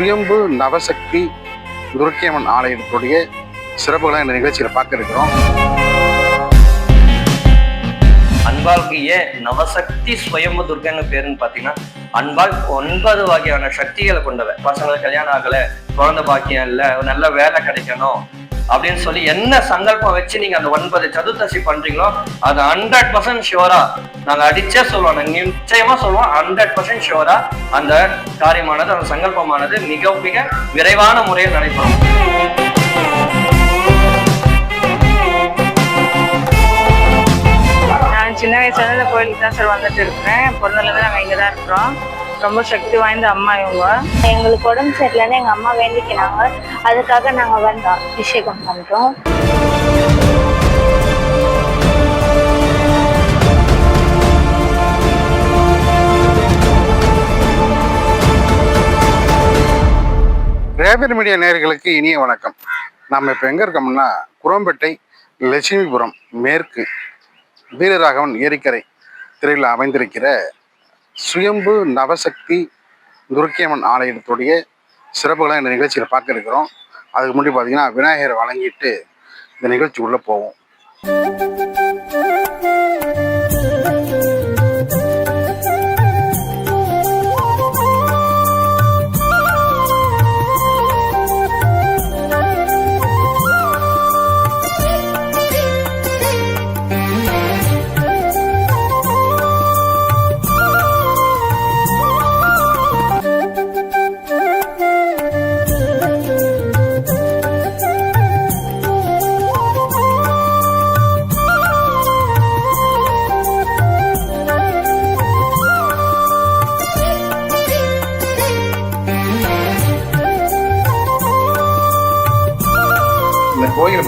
சுயம்பு நவசக்தி துர்க்கியம்மன் ஆலயத்துடைய சிறப்புகளை இந்த நிகழ்ச்சியில் பார்க்க இருக்கிறோம் அன்பாளுக்கு ஏன் நவசக்தி சுயம்பு துர்க்கைன்னு பேருன்னு பாத்தீங்கன்னா அன்பால் ஒன்பது வகையான சக்திகளை கொண்டவ. பசங்களுக்கு கல்யாணம் ஆகல குழந்தை பாக்கியம் இல்ல நல்ல வேலை கிடைக்கணும் அப்படின்னு சொல்லி என்ன சங்கல்பம் வச்சு நீங்க அந்த ஒன்பது சதுர்த்தசி பண்றீங்களோ அது ஹண்ட்ரட் பர்சன்ட் ஷியோரா நாங்க அடிச்சே சொல்லுவோம். நாங்க நிச்சயமா சொல்லுவோம் ஹண்ட்ரட் பர்சன்ட் ஷியோரா அந்த காரியமானது அந்த சங்கல்பமானது மிக மிக விரைவான முறையில் நடைபெறும். நான் சின்ன வயசுல இந்த கோயிலுக்கு தான் சார் வந்துட்டு இருக்கிறேன். பிறந்ததுலேருந்து நாங்கள் இங்கே தான் இருக்கிறோம். ரொம்ப சக்தி வாய்ந்த அம்மா இவங்க. எங்களுக்கு உடம்பு சரியில்லைன்னு எங்கள் அம்மா வேண்டிக்கினாங்க. அதுக்காக நாங்கள் வந்தோம். அபிஷேகம் பண்ணுறோம் ரேபர் மீடியா நேர்களுக்கு இனிய வணக்கம். நம்ம இப்போ எங்கே இருக்கோம்னா குரம்பேட்டை லட்சுமிபுரம் மேற்கு வீரராகவன் ஏரிக்கரை திரையில் அமைந்திருக்கிற சுயம்பு நவசக்தி துர்க்கியம்மன் ஆலயத்துடைய சிறப்புகளை இந்த நிகழ்ச்சியில் பார்க்க இருக்கிறோம் அதுக்கு முன்னாடி பார்த்தீங்கன்னா விநாயகரை வழங்கிட்டு இந்த நிகழ்ச்சிக்குள்ளே போவோம்.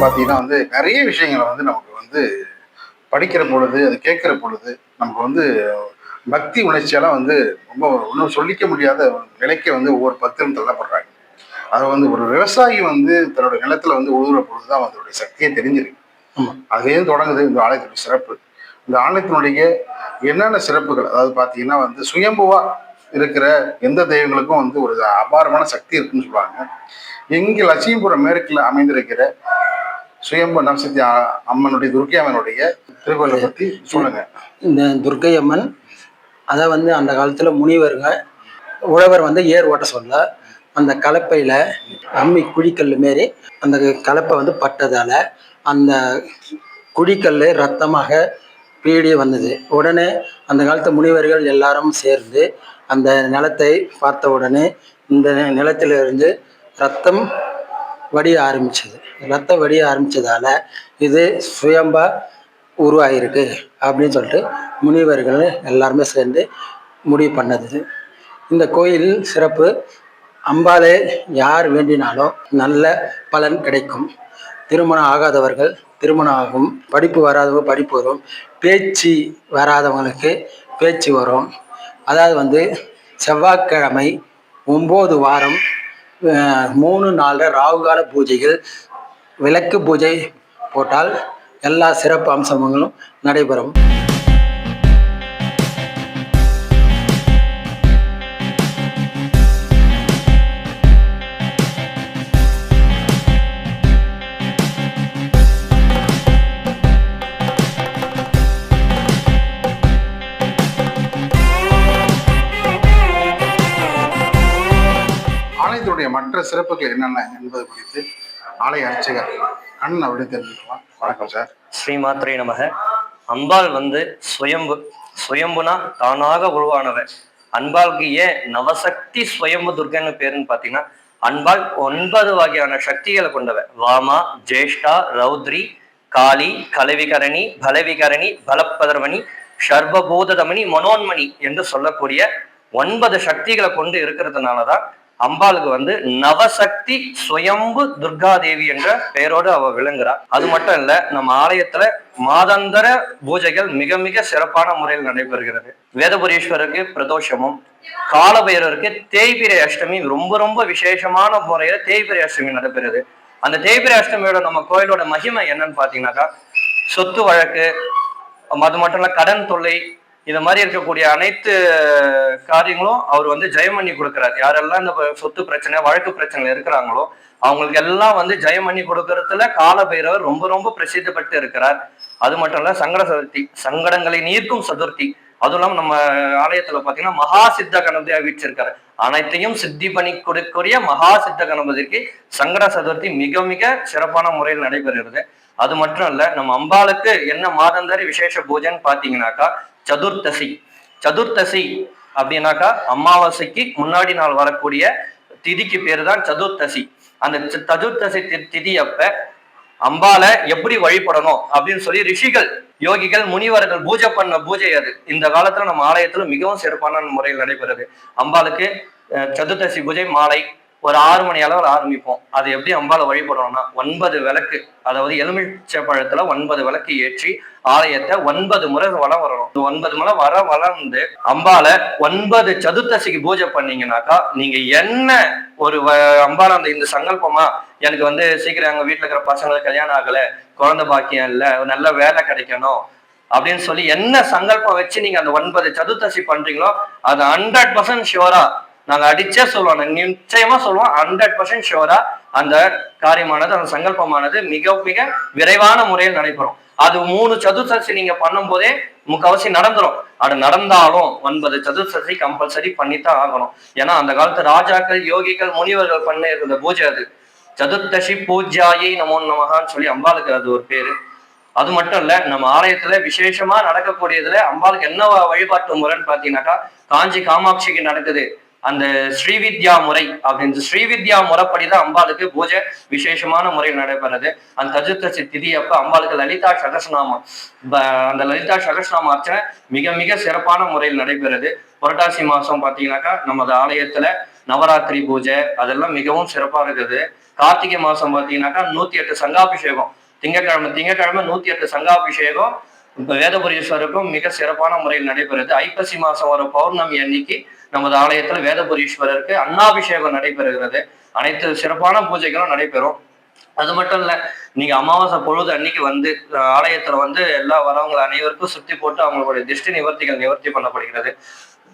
பார்த்தீங்கன்னா வந்து நிறைய விஷயங்களை வந்து நமக்கு வந்து படிக்கிற பொழுது அது கேட்குற பொழுது நமக்கு வந்து பக்தி உணர்ச்சியெல்லாம் வந்து ரொம்ப ஒன்றும் சொல்லிக்க முடியாத நிலைக்கு வந்து ஒவ்வொரு பக்தரும் தள்ளப்படுறாங்க. அது வந்து ஒரு விவசாயி வந்து தன்னோட நிலத்துல வந்து உழுவுற பொழுது தான் அதோடைய சக்தியே தெரிஞ்சிருக்கு. அதுலேயும் தொடங்குது? இந்த ஆலயத்துடைய சிறப்பு. இந்த ஆலயத்தினுடைய என்னென்ன சிறப்புகள்? அதாவது பார்த்தீங்கன்னா வந்து சுயம்புவா இருக்கிற எந்த தெய்வங்களுக்கும் வந்து ஒரு அபாரமான சக்தி இருக்குன்னு சொல்லுவாங்க. இங்கே லட்சுமிபுரம் மேற்கில் அமைந்திருக்கிற சுயம்பு நவசக்தி அம்மனுடைய துர்க்கை அம்மனுடைய திருக்கோயிலை பற்றி சொல்லுங்க. இந்த துர்க்கை அம்மன் அதை வந்து அந்த காலத்தில் முனிவருங்க உழவர் வந்து ஏர் ஓட்ட சொல்ல அந்த கலப்பையில் அம்மி குழிக்கல் மாரி அந்த கலப்பை வந்து பட்டதால் அந்த குழிக்கல் ரத்தமாக பீடி வந்தது. உடனே அந்த காலத்து முனிவர்கள் எல்லாரும் சேர்ந்து அந்த நிலத்தை பார்த்த உடனே இந்த நிலத்திலிருந்து ரத்தம் வடிய ஆரம்பிச்சது. ரத்தம் வடிய ஆரம்பித்ததால் இது சுயம்பா உருவாகிருக்கு அப்படின்னு சொல்லிட்டு முனிவர்கள் எல்லாருமே சேர்ந்து முடிவு பண்ணது. இந்த கோயில் சிறப்பு. அம்பாலே யார் வேண்டினாலும் நல்ல பலன் கிடைக்கும். திருமணம் ஆகாதவர்கள் திருமணம் ஆகும். படிப்பு வராதவங்க படிப்பு வரும். பேச்சு வராதவங்களுக்கு பேச்சு வரும். அதாவது வந்து செவ்வாய்க்கிழமை ஒம்பது வாரம் மூணு நாளில் ராகுகால பூஜைகள் விளக்கு பூஜை போட்டால் எல்லா சிறப்பு அம்சங்களும் நடைபெறும். ஆலயத்துடைய மற்ற சிறப்புகள் என்னென்ன என்பது குறித்து ஆலய அர்ச்சகர் அண்ணன் அப்படி தெரிஞ்சுக்கலாம் வணக்கம் சார். ஸ்ரீமாத்ரே நமக. அம்பாள் வந்து சுயம்பு சுயம்புனா தானாக உருவானவர் அன்பாளுக்கு ஏன் நவசக்தி சுயம்பு துர்கன்னு பேருன்னு பாத்தீங்கன்னா அன்பாள் ஒன்பது வகையான சக்திகளை கொண்டவர் வாமா ஜேஷ்டா ரௌத்ரி காளி கலவிகரணி பலவிகரணி பலப்பதர்மணி சர்வபூததமணி மனோன்மணி என்று சொல்லக்கூடிய ஒன்பது சக்திகளை கொண்டு இருக்கிறதுனாலதான் அம்பாளுக்கு வந்து நவசக்தி சுயம்பு துர்காதேவி என்ற பெயரோடு அவ விளங்குறா. அது மட்டும் இல்ல நம்ம ஆலயத்துல மாதாந்தர பூஜைகள் மிக மிக சிறப்பான முறையில் நடைபெறுகிறது. வேதபுரீஸ்வரருக்கு பிரதோஷமும் காலபைரவருக்கு தேய்பிரை அஷ்டமி ரொம்ப ரொம்ப விசேஷமான முறையில தேய்பிரை அஷ்டமி நடைபெறுது. அந்த தேய்பிரை அஷ்டமியோட நம்ம கோயிலோட மகிமை என்னன்னு பாத்தீங்கன்னாக்கா சொத்து வழக்கு அது மட்டும் இல்ல கடன் தொல்லை இது மாதிரி இருக்கக்கூடிய அனைத்து காரியங்களும் அவர் வந்து ஜெயம் பண்ணி கொடுக்கிறார். யாரெல்லாம் இந்த சொத்து பிரச்சனை வழக்கு பிரச்சனைல இருக்கிறாங்களோ அவங்களுக்கு எல்லாம் வந்து ஜெயம் பண்ணி கொடுக்கறதுல கால பைரவர் ரொம்ப ரொம்ப பிரசித்தி பெற்று இருக்கிறார். அது மட்டும் இல்ல சங்கட சதுர்த்தி சங்கடங்களை நீர்க்கும் சதுர்த்தி அதுவும் இல்லாம நம்ம ஆலயத்துல பாத்தீங்கன்னா மகா சித்த கணபதியா வீச்சிருக்காரு அனைத்தையும் சித்தி பண்ணி கொடுக்கக்கூடிய மகா சித்த கணபதிக்கு சங்கட சதுர்த்தி மிக மிக சிறப்பான முறையில் நடைபெறுகிறது. அது மட்டும் இல்ல நம்ம அம்பாளுக்கு என்ன மாதந்தரி விசேஷ பூஜைன்னு பாத்தீங்கன்னாக்கா சதுர்த்தசி. சதுர்த்தசி அப்படின்னாக்கா அமாவாசைக்கு முன்னாடி நாள் வரக்கூடிய திதிக்கு பேர் தான் சதுர்த்தசி. அந்த சதுர்த்தசி தி- திதி அப்ப அம்பால எப்படி வழிபடணும் அப்படின்னு சொல்லி ரிஷிகள் யோகிகள் முனிவர்கள் பூஜை பண்ண பூஜை அது. இந்த காலத்துல நம்ம ஆலயத்துல மிகவும் சிறப்பான முறையில் நடைபெறுது. அம்பாளுக்கு சதுர்த்தசி பூஜை மாலை ஒரு ஆறு மணி அளவில் ஆரம்பிப்போம். அது எப்படி அம்பால வழிபடுறோம்னா ஒன்பது விளக்கு அதாவது எலுமிச்சை பழத்துல ஒன்பது விளக்கு ஏற்றி ஆலயத்தை ஒன்பது முறை வளம் வரணும். இந்த ஒன்பது முறை வர வளர்ந்து அம்பால ஒன்பது சதுர்த்தசிக்கு பூஜை பண்ணீங்கன்னாக்கா நீங்க என்ன ஒரு வ- அம்பால அந்த இந்த சங்கல்பமா எனக்கு வந்து சீக்கிரம் எங்க வீட்டுல இருக்கிற பசங்களுக்கு கல்யாணம் ஆகல குழந்தை பாக்கியம் இல்ல ஒரு நல்ல வேலை கிடைக்கணும் அப்படின்னு சொல்லி என்ன சங்கல்பம் வச்சு நீங்க அந்த ஒன்பது சதுர்த்தசி பண்றீங்களோ அது ஹண்ட்ரட் பர்சன்ட் ஷியோரா நாங்க அடிச்சே சொல்லுவோம் நிச்சயமா சொல்லுவோம். ஹண்ட்ரட் பர்சன்ட் ஷுவரா அந்த காரியமானது அந்த சங்கல்பமானது மிக மிக விரைவான முறையில் நடைபெறும். அது மூணு சதுர்த்தசி நீங்க பண்ணும்போதே முக்காவாசி நடந்துரும். அது நடந்தாலும் ஒன்பது சதுர்த்தசி கம்பல்சரி பண்ணித்தான் ஆகணும். ஏன்னா அந்த காலத்து ராஜாக்கள் யோகிகள் முனிவர்கள் பண்ண இருந்த பூஜை அது. சதுர்த்தசி பூஜாயை நமோ நமகான்னு சொல்லி அம்பாளுக்கு அது ஒரு பேரு. அது மட்டும் இல்ல நம்ம ஆலயத்துல விசேஷமா நடக்கக்கூடியதுல அம்பாளுக்கு என்ன வழிபாட்டு முறைன்னு பாத்தீங்கன்னாக்கா காஞ்சி காமாட்சிக்கு நடக்குது. அந்த ஸ்ரீவித்யா முறை அப்படின்னு ஸ்ரீவித்யா முறைப்படிதான் அம்பாளுக்கு பூஜை விசேஷமான முறையில் நடைபெறுது அந்த சதுர்த்தசி திதி அப்ப அம்பாளுக்கு லலிதா சகசநாமம் அந்த லலிதா சகசநாம அர்ச்சனை மிக மிக சிறப்பான முறையில் நடைபெறுது. புரட்டாசி மாசம் பாத்தீங்கன்னாக்கா நமது ஆலயத்துல நவராத்திரி பூஜை அதெல்லாம் மிகவும் சிறப்பா இருக்குது. கார்த்திகை மாசம் பாத்தீங்கன்னாக்கா நூத்தி எட்டு சங்காபிஷேகம். திங்கட்கிழமை திங்கக்கிழமை நூத்தி எட்டு சங்காபிஷேகம். இப்ப வேதபுரீஸ்வருக்கும் மிக சிறப்பான முறையில் நடைபெறுது. ஐப்பசி மாசம் வர பௌர்ணமி அன்னைக்கு நமது ஆலயத்துல வேதபுரீஸ்வரருக்கு அன்னாபிஷேகம் நடைபெறுகிறது. அனைத்து சிறப்பான பூஜைகளும் நடைபெறும். அது மட்டும் இல்ல நீங்க அமாவாசை பொழுது அன்னைக்கு வந்து ஆலயத்தில் ஆலயத்துல வந்து எல்லா வரவங்க அனைவருக்கும் சுத்தி போட்டு அவங்களுடைய திருஷ்டி நிவர்த்திகள் நிவர்த்தி பண்ணப்படுகிறது.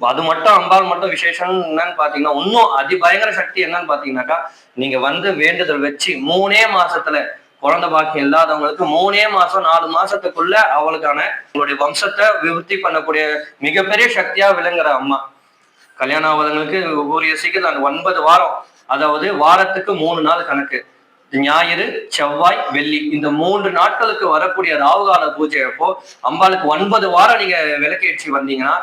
அது மட்டும் அம்பாள் மட்டும் விசேஷம் என்னன்னு பாத்தீங்கன்னா இன்னும் அதிபயங்கர சக்தி என்னன்னு பாத்தீங்கன்னாக்கா நீங்க வந்து வேண்டுதல் வச்சு மூணே மாசத்துல குழந்தை பாக்கியம் இல்லாதவங்களுக்கு மூணே மாசம் நாலு மாசத்துக்குள்ள அவளுக்கான உங்களுடைய வம்சத்தை விருத்தி பண்ணக்கூடிய மிகப்பெரிய சக்தியா விளங்குற அம்மா. கல்யாணம் ஆகாதவங்களுக்கு ஒவ்வொரு இசைக்கு அந்த ஒன்பது வாரம் அதாவது வாரத்துக்கு மூணு நாள் கணக்கு. ஞாயிறு செவ்வாய் வெள்ளி. இந்த மூன்று நாட்களுக்கு வரக்கூடிய ராவுகால பூஜை அப்போ அம்பாளுக்கு ஒன்பது வாரம் நீங்க விளக்கேற்றி வந்தீங்கன்னா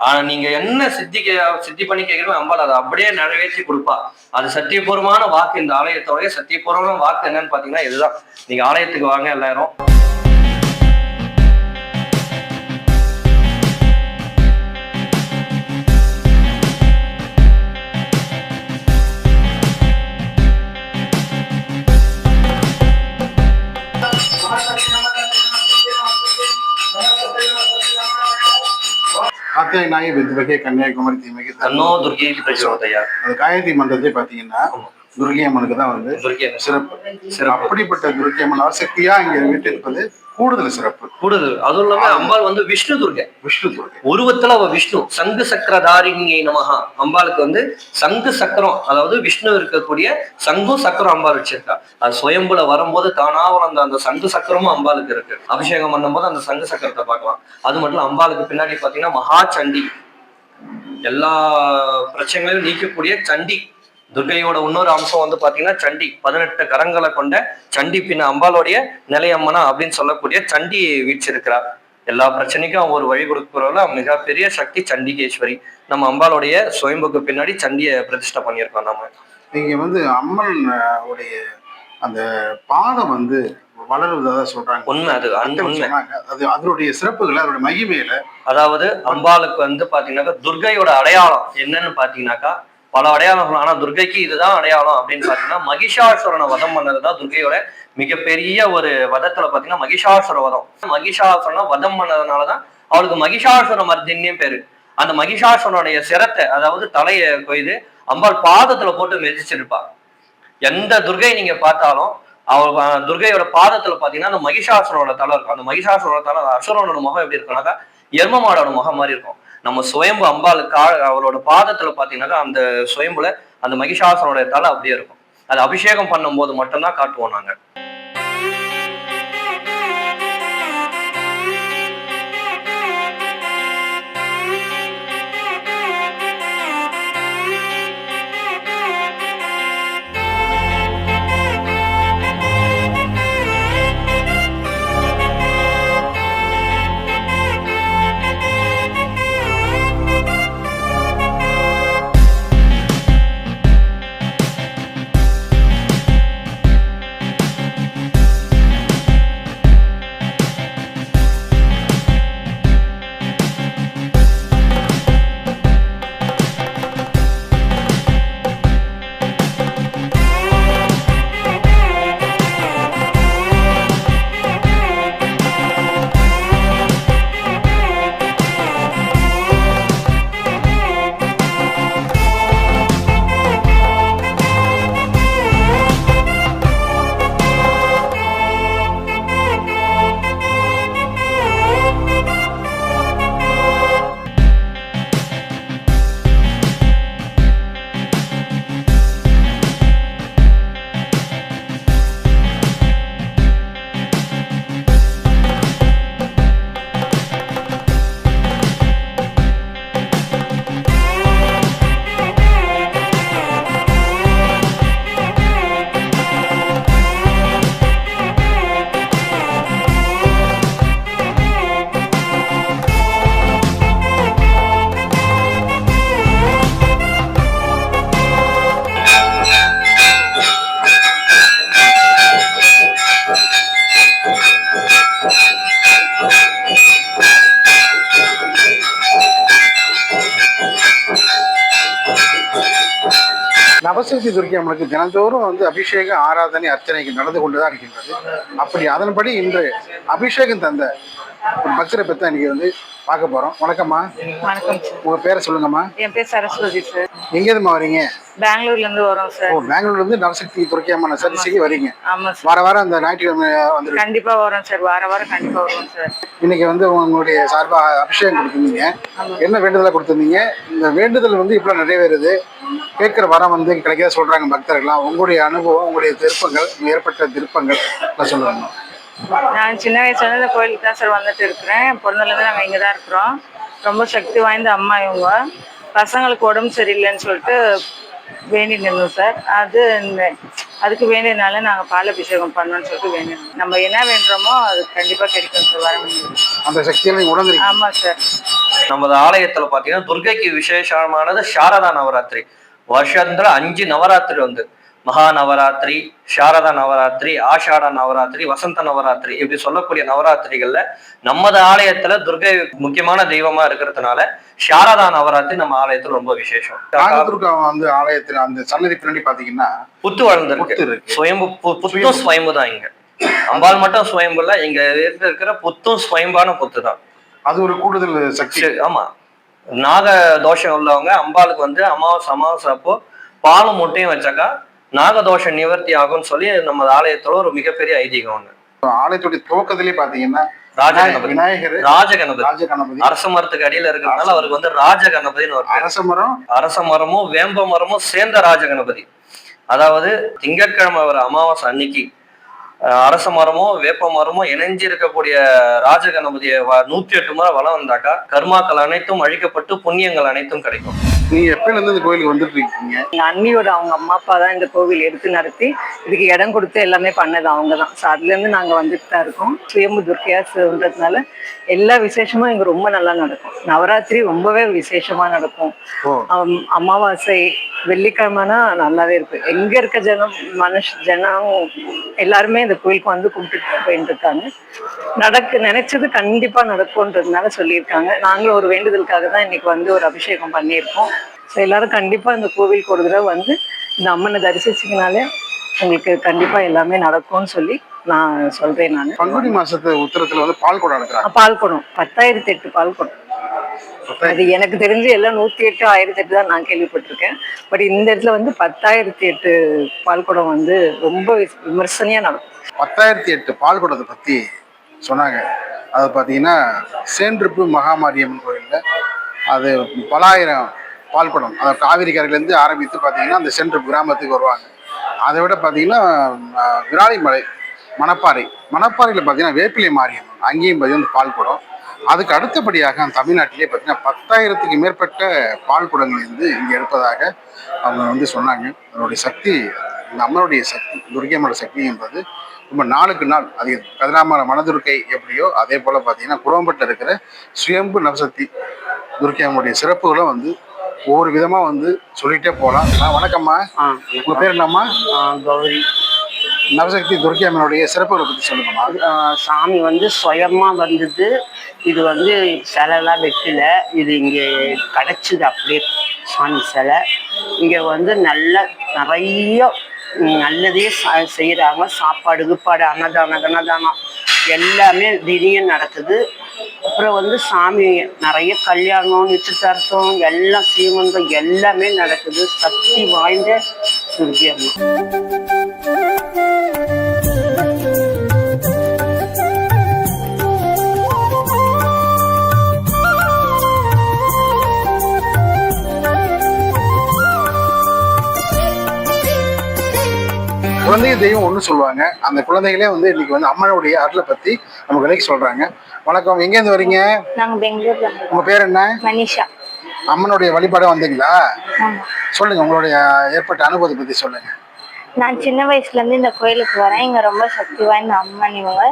ஆஹ் நீங்க என்ன சித்தி சித்தி பண்ணி கேட்கிறோம் அம்பாள் அதை அப்படியே நிறைவேற்றி கொடுப்பா. அது சத்தியபூர்வமான வாக்கு. இந்த ஆலயத்தோடைய சத்தியபூர்வமான வாக்கு என்னன்னு பாத்தீங்கன்னா இதுதான். நீங்க ஆலயத்துக்கு வாங்க எல்லாரும். காத்தியாய் நாயகி வித்வகே கன்னியாகுமரி தீமைக்கு கண்ணோ துர்கி பிரச்சோதையா அது காயத்ரி மன்றத்தை பாத்தீங்கன்னா துர்கை அம்மனுக்கு தான் வந்து சிறப்பு. அப்படிப்பட்ட துர்கை அம்மன் ஆசக்தியா இங்க வீட்டு இருப்பது கூடுதல் சிறப்பு. கூடுதல். அதுவும் இல்லாம அம்பாள் வந்து விஷ்ணு துர்கை. விஷ்ணு துர்கை. உருவத்துல அவ விஷ்ணு. சங்கு சக்கரதாரிணியை நமகா அம்பாளுக்கு வந்து சங்கு சக்கரம் அதாவது விஷ்ணு இருக்கக்கூடிய சங்கும் சக்கரம் அம்பாள் வச்சிருக்கா. அது சுயம்புல வரும்போது தானா வளர்ந்த அந்த சங்கு சக்கரமும் அம்பாளுக்கு இருக்கு. அபிஷேகம் பண்ணும்போது அந்த சங்கு சக்கரத்தை பார்க்கலாம். அது மட்டும் அம்பாளுக்கு பின்னாடி பாத்தீங்கன்னா மகா சண்டி. எல்லா பிரச்சனைகளையும் நீக்கக்கூடிய சண்டி. துர்கையோட இன்னொரு அம்சம் வந்து பாத்தீங்கன்னா சண்டி பதினெட்டு கரங்களை கொண்ட சண்டி பின்ன அம்பாளுடைய நிலையம்மனா அப்படின்னு சொல்லக்கூடிய சண்டி வீச்சிருக்கிறார் எல்லா பிரச்சனைக்கும் ஒரு வழி கொடுக்குறவள மிகப்பெரிய சக்தி சண்டிகேஸ்வரி. நம்ம அம்பாளுடைய சுயம்புக்கு பின்னாடி சண்டியை பிரதிஷ்டை பண்ணியிருக்கோம் நம்ம. நீங்க வந்து அம்மன் உடைய அந்த பாதம் வந்து வளருவதாக சொல்றாங்க. உண்மை அது உண்மை. அது அதனுடைய சிறப்புகளை அதனுடைய மகிமையில. அதாவது அம்பாளுக்கு வந்து பாத்தீங்கன்னாக்கா துர்கையோட அடையாளம் என்னன்னு பாத்தீங்கன்னாக்கா பல அடையாளம் ஆனா துர்கைக்கு இதுதான் அடையாளம் அப்படின்னு பாத்தீங்கன்னா மகிஷாசுரனை வதம் பண்ணதுதான் துர்கையோட மிகப்பெரிய ஒரு வதத்துல பாத்தீங்கன்னா மகிஷாசுர வதம். மகிஷாசுரனை வதம் பண்ணதுனாலதான் அவளுக்கு மகிஷாசுர மர்தின்னே பேரு. அந்த மகிஷாசுரனுடைய சிரத்தை அதாவது தலையை கொய்து அம்பாள் பாதத்துல போட்டு மெதிச்சிருப்பா எந்த துர்கை நீங்க பார்த்தாலும் அவ துர்கையோட பாதத்துல பாத்தீங்கன்னா அந்த மகிஷாசுரோட தலை இருக்கும். அந்த மகிஷாசுரோட தலை அசுரனோட முகம் எப்படி இருக்கும்னாக்கா எர்மமாடோட முகம் மாதிரி இருக்கும். நம்ம சுயம்பு அம்பாள் கா அவரோட பாதத்துல பாத்தீங்கன்னாக்கா அந்த சுயம்புல அந்த மகிஷாசனோட தலை அப்படியே இருக்கும். அது அபிஷேகம் பண்ணும்போது மட்டும்தான் காட்டுவோம் நாங்க. துர்க்கை அம்மனுக்கு தினந்தோறும் வந்து அபிஷேக ஆராதனை அர்ச்சனைக்கு நடந்து கொண்டுதான் இருக்கின்றது. அப்படி அதன்படி இன்று அபிஷேகம் தந்த ஒரு பக்தரை பற்றி இன்னைக்கு வந்து பார்க்க போறோம். வணக்கம்மா. வணக்கம். உங்க பேரை சொல்லுங்கம்மா. என் பேர் சரஸ்வதி சார். எங்கேருந்துமா வரீங்க? பெங்களூர்ல இருந்து வரோம் ஓ சார் பெங்களூர்ல இருந்து நவசக்தி துர்க்கை அம்மன் சரிசைக்கு வரீங்க. ஆமா சார் வார வாரம் அந்த ஞாயிற்றுக்கிழமை வந்துருக்கு கண்டிப்பா வரோம் சார் வார வாரம் கண்டிப்பா வருவோம் சார் இன்னைக்கு வந்து உங்களுடைய சார்பா அபிஷேகம் கொடுத்துருந்தீங்க. என்ன வேண்டுதலை கொடுத்துருந்தீங்க? இந்த வேண்டுதல் வந்து இப்போ நிறைவேறுது. கேட்குற வரம் வந்து கிடைக்காத சொல்றாங்க பக்தர்கள்லாம். உங்களுடைய அனுபவம் உங்களுடைய திருப்பங்கள் ஏற்பட்ட திருப்பங்கள் சொல்லுங்க. நான் சின்ன வயசுல இருந்து இந்த கோயிலுக்கு தான் சார் வந்துட்டு இருக்கிறேன். பிறந்ததுல இருந்து நாங்க இங்க தான் இருக்கிறோம். ரொம்ப சக்தி வாய்ந்த அம்மா இவங்க. பசங்களுக்கு உடம்பு சரியில்லைன்னு சொல்லிட்டு வேண்டி நின்றோம் சார். அது அதுக்கு வேண்டியதுனால நாங்க பால் அபிஷேகம் பண்ணோம்னு சொல்லிட்டு வேண்டினோம் நம்ம என்ன வேண்டுறோமோ அது கண்டிப்பா கிடைக்கும் சார் வர அந்த சக்தியை நீங்க உணர்ந்துருக்கீங்க. ஆமா சார். நமது ஆலயத்துல பாத்தீங்கன்னா துர்க்கைக்கு விசேஷமானது சாரதா நவராத்திரி. வருஷத்துல அஞ்சு நவராத்திரி வந்து மகா நவராத்திரி சாரதா நவராத்திரி ஆஷாட நவராத்திரி வசந்த நவராத்திரி இப்படி சொல்லக்கூடிய நவராத்திரிகள்ல நமது ஆலயத்துல துர்கை முக்கியமான தெய்வமா இருக்கிறதுனால சாரதா நவராத்திரி நம்ம ஆலயத்துல ரொம்ப விசேஷம். நாகதுர்கா வந்து ஆலயத்துல அந்த சன்னதி பின்னாடி பாத்தீங்கன்னா புத்து வளர்ந்துருக்கு. புத்து சுயம்பு பு- புத்தும் சுயம்பு. தான் இங்க. அம்பாள் மட்டும் சுயம்பு இல்ல இங்க இருக்கிற புத்தும் சுயம்பான புத்து தான். அது ஒரு கூடுதல் சக்தி. ஆமா. நாக தோஷம் உள்ளவங்க அம்பாளுக்கு வந்து அமாவாசை அமாவாசை அப்போ பாலும் முட்டையும் வச்சாக்கா நாகதோஷ நிவர்த்தி ஆகும்னு சொல்லி நம்ம ஆலயத்தோட ஒரு மிகப்பெரிய ஐதீகம் ஒண்ணு. ஆலயத்துடைய துவக்கத்திலே பாத்தீங்கன்னா ராஜகணபதி. விநாயகர் ராஜகணபதி. ராஜ கணபதி அரச மரத்துக்கு அடியில இருக்கிறதுனால அவருக்கு வந்து ராஜகணபதினு ஒரு அரச மரம். அரச மரமும் வேம்ப மரமும் சேர்ந்த ராஜகணபதி. அதாவது திங்கட்கிழமை வர அமாவாசை அன்னைக்கு அரச மரமும் வேப்ப மரமும் இணைஞ்சு இருக்கக்கூடிய ராஜகணபதியை நூத்தி எட்டு முறை வளம் வந்தாக்கா கர்மாக்கள் அனைத்தும் அழிக்கப்பட்டு புண்ணியங்கள் அனைத்தும் கிடைக்கும். நீங்க எப்பயில இருந்து இந்த கோயிலுக்கு வந்துட்டு இருக்கீங்க? எங்க அண்ணியோட அவங்க அம்மா அப்பா தான் இந்த கோவில் எடுத்து நடத்தி இதுக்கு இடம் கொடுத்து எல்லாமே பண்ணது அவங்க தான் ஸோ அதுலேருந்து நாங்க வந்துட்டு தான் இருக்கோம். சுயம்பு துர்க்கையாசுன்றதுனால எல்லா விசேஷமும் இங்கே ரொம்ப நல்லா நடக்கும். நவராத்திரி ரொம்பவே விசேஷமாக நடக்கும். அமாவாசை வெள்ளிக்கிழமைனா நல்லாவே இருக்கு எங்க இருக்க ஜனம் மனுஷ ஜனம் எல்லாருமே இந்த கோயிலுக்கு வந்து கும்பிட்டுட்டு போயிட்டு இருக்காங்க நடக்க நினைச்சது கண்டிப்பா நடக்கும்ன்றதுனால சொல்லியிருக்காங்க. நாங்களும் ஒரு வேண்டுதலுக்காக தான் இன்னைக்கு வந்து ஒரு அபிஷேகம் பண்ணியிருக்கோம். ஸோ எல்லாரும் கண்டிப்பா இந்த கோவிலுக்கு ஒரு தடவை வந்து இந்த அம்மனை தரிசிச்சிங்கனாலே உங்களுக்கு கண்டிப்பா எல்லாமே நடக்கும்னு சொல்லி நான் சொல்றேன் நான். பங்குனி மாசத்து உத்தரத்துல வந்து பால் குடம் நடக்கிறாங்க பால் குடம். பத்தாயிரத்தி எட்டு பால் குடம். அது எனக்கு தெரிஞ்சு எல்லாம் நூத்தி எட்டு ஆயிரத்தி எட்டு தான் நான் கேள்விப்பட்டிருக்கேன். பட் இந்த இடத்துல வந்து பத்தாயிரத்தி எட்டு பால் குடம் வந்து ரொம்ப விமர்சனையா நடக்கும். பத்தாயிரத்தி எட்டு பால் குடத்தை பத்தி சொன்னாங்க. அது பார்த்தீங்கன்னா சேன்றுப்பு மகாமாரியம்மன் கோயிலில் அது பலாயிரம் பால்குடம் அதாவது காவிரி கரையிலேருந்து ஆரம்பித்து பார்த்தீங்கன்னா அந்த சென்ட்ரப் கிராமத்துக்கு வருவாங்க. அதை விட பார்த்தீங்கன்னா விராலிமலை மணப்பாறை. மணப்பாறையில் பார்த்தீங்கன்னா வேப்பிலை மாரியம்மன் அங்கேயும் பார்த்தீங்கன்னா பால்குடம் அதுக்கு அடுத்தபடியாக அந்த தமிழ்நாட்டிலே பார்த்தீங்கன்னா பத்தாயிரத்துக்கு மேற்பட்ட பால் குடங்கள் வந்து இங்கே இருப்பதாக அவங்க வந்து சொன்னாங்க. அதனுடைய சக்தி இந்த அம்மனுடைய சக்தி துர்க்கியம்மனோட சக்தி என்பது ரொம்ப நாளுக்கு நாள் அது கதிராமர மனதுர்க்கை எப்படியோ அதே போல் பார்த்தீங்கன்னா குரோம்பட்டில் இருக்கிற சுயம்பு நவசக்தி துர்க்கியம்மனுடைய சிறப்புகளும் வந்து ஒவ்வொரு விதமாக வந்து சொல்லிட்டே போகலாம் வணக்கம்மா. உங்கள் பேர் என்னம்மா? கௌரி. நவசக்தி துர்க்கியம்மனுடைய சிறப்புகளை பற்றி சொல்லுங்கம்மா. சாமி வந்து சுயமா வந்தது இது வந்து சிலைலாம் வைக்கல இது இங்கே கிடச்சிது அப்படியே சாமி சிலை. இங்கே வந்து நல்ல நிறைய நல்லதே செய்கிறாங்க சாப்பாடு கிப்பாடு அன்னதானம் அன்னதானம் எல்லாமே திடீர்னு நடக்குது. அப்புறம் வந்து சாமி நிறைய கல்யாணம் நிச்சயதார்த்தம் எல்லாம் சீமந்தம் எல்லாமே நடக்குது. சக்தி வாய்ந்த துர்கி அம்மா தெய்வம் ஒன்று சொல்லுவாங்க. அந்த குழந்தைகளே வந்து இன்னைக்கு வந்து அம்மனுடைய அருளை பற்றி நம்ம விலைக்கு சொல்கிறாங்க வணக்கம். எங்கேருந்து வரீங்க? நாங்கள் பெங்களூர்ல. உங்கள் பேர் என்ன? மனிஷா. அம்மனுடைய வழிபாடு வந்தீங்களா? சொல்லுங்க. உங்களுடைய ஏற்பட்ட அனுபவத்தை பற்றி சொல்லுங்க. நான் சின்ன வயசுலேருந்து இந்த கோயிலுக்கு வரேன். இங்கே ரொம்ப சக்தி வாய்ந்த அம்மன் இவங்க.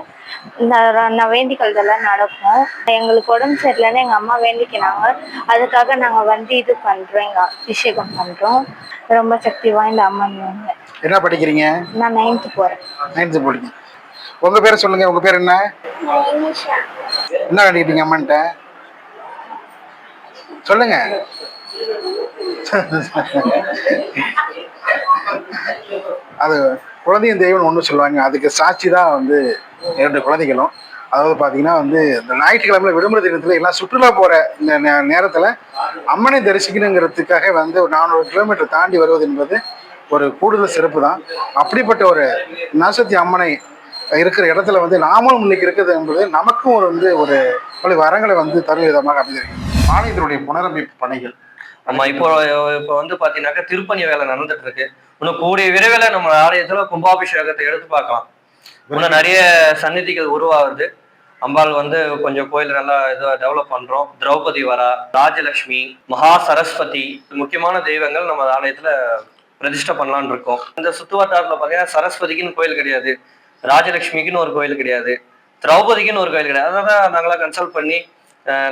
நான் வேண்டிக்கிறதெல்லாம் நடக்கும். எங்களுக்கு உடம்பு சரியில்லைன்னு எங்கள் அம்மா வேண்டிக்கினாங்க. அதுக்காக நாங்கள் வந்து இது பண்ணுறோம் இங்கே அபிஷேகம் பண்ணுறோம் ரொம்ப சக்தி வாய்ந்த அம்மன் என்ன படிக்கிறீங்க? நான் நைன்த்து போகிறேன் நைன்த்து போடுங்க உங்கள் பேரை சொல்லுங்க உங்கள் பேர் என்ன? என்ன வேண்டிக்கிட்டீங்க அம்மன்ட்ட? சொல்லுங்க. அது குழந்தையும் தெய்வம்னு ஒன்று சொல்லுவாங்க. அதுக்கு சாட்சி தான் வந்து இரண்டு குழந்தைகளும். அதாவது பார்த்தீங்கன்னா வந்து இந்த ஞாயிற்றுக்கிழமை விடுமுறை தினத்தில் எல்லாம் சுற்றுலா போகிற இந்த நே- நேரத்தில் அம்மனை தரிசிக்கணுங்கிறதுக்காக வந்து ஒரு நானூறு கிலோமீட்டர் தாண்டி வருவது என்பது ஒரு கூடுதல் சிறப்பு தான். அப்படிப்பட்ட ஒரு நசத்தி அம்மனை இருக்கிற இடத்துல வந்து நாமளும் இன்னைக்கு இருக்குது என்பது நமக்கும் ஒரு வந்து ஒரு பல வரங்களை வந்து தரும் விதமாக அமைந்திருக்கு ஆலயத்தினுடைய புனரமைப்பு பணிகள். ஆமா இப்போ இப்போ வந்து பாத்தீங்கன்னாக்கா திருப்பணி வேலை நடந்துட்டு இருக்கு இன்னும் கூடிய விரைவில் நம்ம ஆலயத்துல கும்பாபிஷேகத்தை எடுத்து பார்க்கலாம். இன்னும் நிறைய சந்நிதிகள் உருவாகுது. அம்பாள் வந்து கொஞ்சம் கோயில் நல்லா இதை டெவலப் பண்றோம். திரௌபதி வரா ராஜலட்சுமி மகா சரஸ்வதி முக்கியமான தெய்வங்கள் நம்ம ஆலயத்துல பிரதிஷ்டை பண்ணலாம்னு இருக்கோம். இந்த சுத்துவட்டாரத்துல பாத்தீங்கன்னா சரஸ்வதிக்குன்னு கோயில் கிடையாது. ராஜலட்சுமிக்குன்னு ஒரு கோயில் கிடையாது. திரௌபதிக்குன்னு ஒரு கோயில் கிடையாது. அதான் நாங்களாம் கன்சல்ட் பண்ணி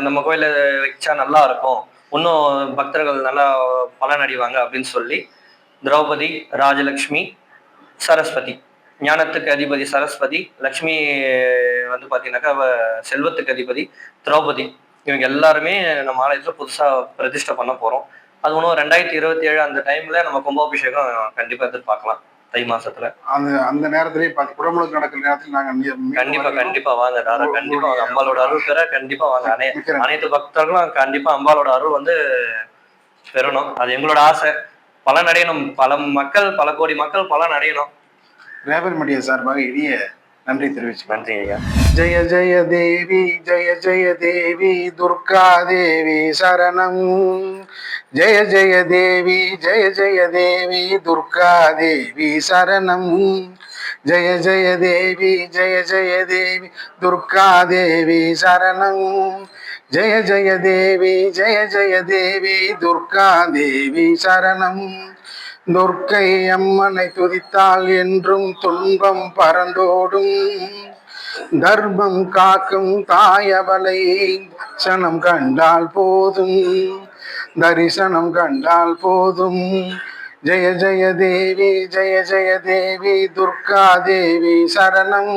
நம்ம கோயில வச்சா நல்லா இருக்கும். இன்னும் பக்தர்கள் நல்லா பலன் அடைவாங்க அப்படின்னு சொல்லி திரௌபதி ராஜலக்ஷ்மி சரஸ்வதி. ஞானத்துக்கு அதிபதி சரஸ்வதி லக்ஷ்மி வந்து பார்த்தீங்கன்னாக்கா செல்வத்துக்கு அதிபதி திரௌபதி. இவங்க எல்லாருமே நம்ம ஆலயத்தில் புதுசாக பிரதிஷ்டை பண்ண போகிறோம் அது ஒன்றும் ரெண்டாயிரத்தி இருபத்தி ஏழு அந்த டைமில் நம்ம கும்பாபிஷேகம் கண்டிப்பாக எதிர்பார்க்கலாம். தை மாசத்துல. அந்த அந்த நேரத்திலேயே பார்த்து குடமுழுக்கு நடக்கிற நேரத்தில் நாங்கள் கண்டிப்பா கண்டிப்பா வாங்க தாரா. கண்டிப்பா வாங்க. அம்பாலோட அருள் பெற கண்டிப்பா வாங்க. அனை அனைத்து பக்தர்களும் கண்டிப்பா அம்பாலோட அருள் வந்து பெறணும். அது எங்களோட ஆசை. பலன் அடையணும் பல மக்கள் பல கோடி மக்கள் பலன் அடையணும் ரேபர் மீடியா சார்பாக இனிய நன்றி தெரிவிச்சுக்கிறேன் நன்றி ஐயா. ஜெய ஜெய தேவி ஜெய ஜெய தேவி துர்கா தேவி சரணம். ஜெய ஜெய தேவி ஜெய ஜெய தேவி துர்கா தேவி சரணம். ஜெய ஜெய தேவி ஜெய ஜெய தேவி துர்கா தேவி சரணம். ஜெய ஜெய தேவி ஜெய ஜெய தேவி துர்கா தேவி சரணம். துர்க்கை அம்மனை துதித்தால் என்றும் துன்பம் பறந்தோடும் தர்மம் காக்கும் தாயவலை தரிசனம் கண்டால் போதும். தரிசனம் கண்டால் போதும். ஜெய ஜெய தேவி ஜெய ஜெய தேவி துர்கா தேவி சரணம்.